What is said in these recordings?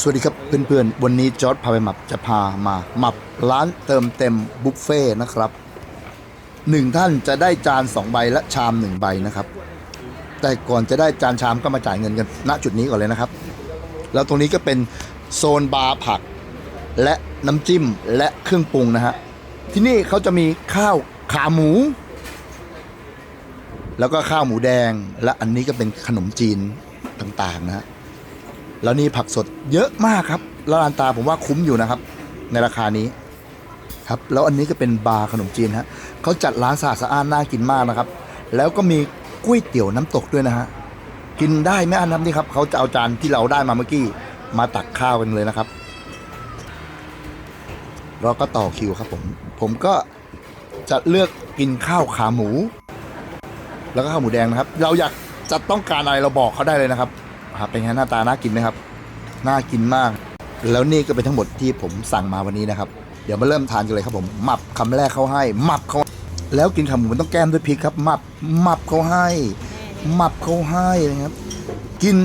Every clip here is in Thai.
สวัสดีครับเพื่อนๆ วันนี้จอร์ดพาไปหมับจะพามาหมับร้านเติมเต็มบุฟเฟ่ต์นะครับหนึ่งท่านจะได้จานสองใบและชามหนึ่งใบนะครับ แต่ก่อนจะได้จานชามก็มาจ่ายเงินกันณจุดนี้ก่อนเลยนะครับ แล้วตรงนี้ก็เป็นโซนบาร์ผัก และน้ำจิ้มและเครื่องปรุงนะฮะที่นี่เขาจะมีข้าวขาหมู แล้วก็ข้าวหมูแดง และอันนี้ก็เป็นขนมจีนต่างๆนะฮะ แล้วนี่ผักสดเยอะมากครับแล้วร้านตาผมว่าคุ้มอยู่นะครับ ในราคานี้ครับแล้วอันนี้ก็เป็นบาร์ขนมจีนฮะเขาจัดร้านสะอาดสะอ้านน่ากินมากนะครับ แล้วก็มีก๋วยเตี๋ยวน้ำตกด้วยนะฮะกินได้ไม่อันน้ำนี่ครับเขาจะเอาจานที่เราได้มาเมื่อกี้มาตักข้าวกันเลยนะครับ เราก็ต่อคิวครับผมผมก็จะเลือกกินข้าวขาหมู แล้วก็ข้าวหมูแดงนะครับ เราอยากจะต้องการอะไรเราบอกเขาได้เลยนะครับ ครับเป็นไงหน้าตาน่ากินไหมครับน่ากินมาก แล้วนี่ก็เป็นทั้งหมดที่ผมสั่งมาวันนี้นะครับ เดี๋ยวมาเริ่มทานกันเลยครับผมหมับคำแรกเขาให้หมับเขาแล้วกินขาหมูมันต้องแก้มด้วยพริกครับหมับหมับเขาให้หมับเขาให้นะครับ กิน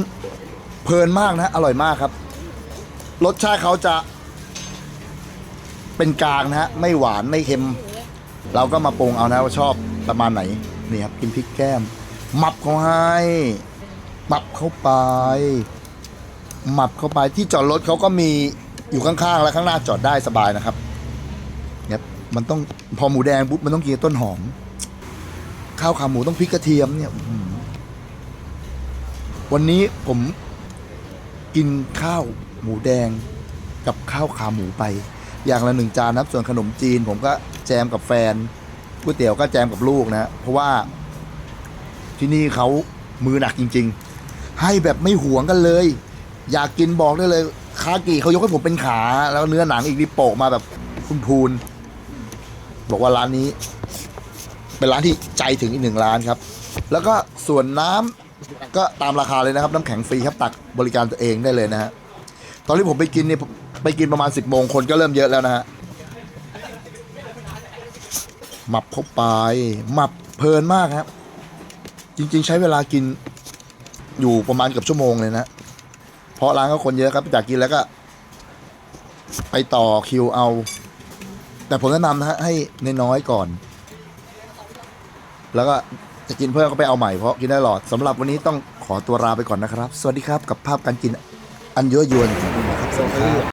เพลินมากนะ อร่อยมากครับ รสชาติเขาจะเป็นกลางนะฮะไม่หวานไม่เค็ม เราก็มาปรุงเอานะว่าชอบประมาณไหนนี่ครับกินพริกแก้มหมับเขาให้ หมับเข้าไปหมับเข้าไปที่จอดรถเขาก็มีอยู่ข้างๆ และข้างหน้าจอดได้สบายนะครับเนี่ยมันต้องพอหมูแดงปุ๊บมันต้องกินต้นหอม ข้าวขาหมูต้องพริกกระเทียมเนี่ยวันนี้ผมกินข้าวหมูแดงกับข้าวขาหมูไป อย่างละหนึ่งจานนะครับส่วนขนมจีน ผมก็แจมกับแฟนก๋วยเตี๋ยวก็แจมกับลูกนะเพราะว่าที่นี่เขามือหนักจริง ๆ ให้แบบไม่หวงกันเลย อยากกินบอกได้เลยคากิเขายกให้ผมเป็นขา แล้วเนื้อหนังอีกนี่โปะมาแบบพูน บอกว่าร้านนี้ เป็นร้านที่ใจถึงอีกหนึ่งร้านครับ แล้วก็ส่วนน้ำก็ตามราคาเลยนะครับ น้ำแข็งฟรีครับตักบริการตัวเองได้เลยนะฮะตอนที่ผมไปกินเนี่ยไปกินประมาณ10โมงคนก็เริ่มเยอะแล้วนะฮะหมับเข้าไปหมับเพลินมากครับ จริง ๆ ใช้เวลากิน อยู่ประมาณเกือบชั่วโมงเลยนะ เพราะร้านก็คนเยอะครับจากกินแล้วก็ ไปต่อคิวเอา แต่ผมแนะนำนะฮะให้น้อยๆก่อน แล้วก็จะกินเพิ่มก็ไปเอาใหม่เพราะกินได้หลอดสำหรับวันนี้ต้องขอตัวลาไปก่อนนะครับ สวัสดีครับกับภาพการกินอันยั่วยวนของคุณหมอครับสวัสดีครับ